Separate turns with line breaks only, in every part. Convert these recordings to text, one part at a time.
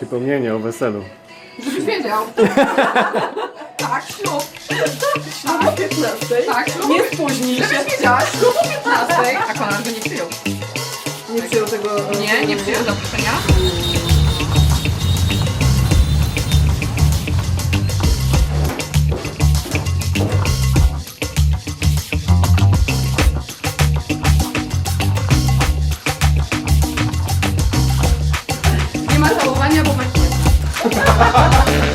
Przypomnienie o weselu.
Żebyś wiedział. tak, ślub. Ślub o 15. Tak, ślub.
Nie spóźnij się.
Żebyś wiedziała, ślub o 15. A Konrad go nie przyjął.
Nie przyjął tego...
Nie, nie przyjął zaproszenia.
하고
하냐고 봤어요.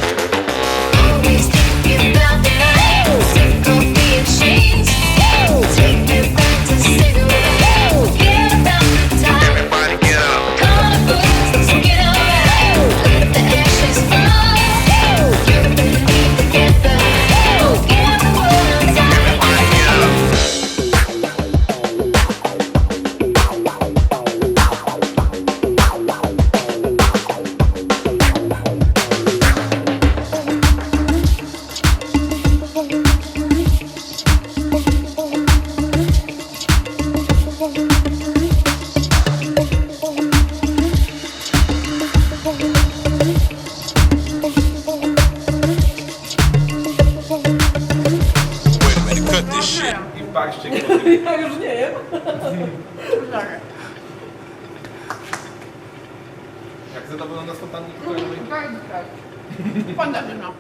Cut this shit.
I patrzcie,
Ja już nie jem.
jak zadowolona z fontanny pokojowej.
Pan Darzyna.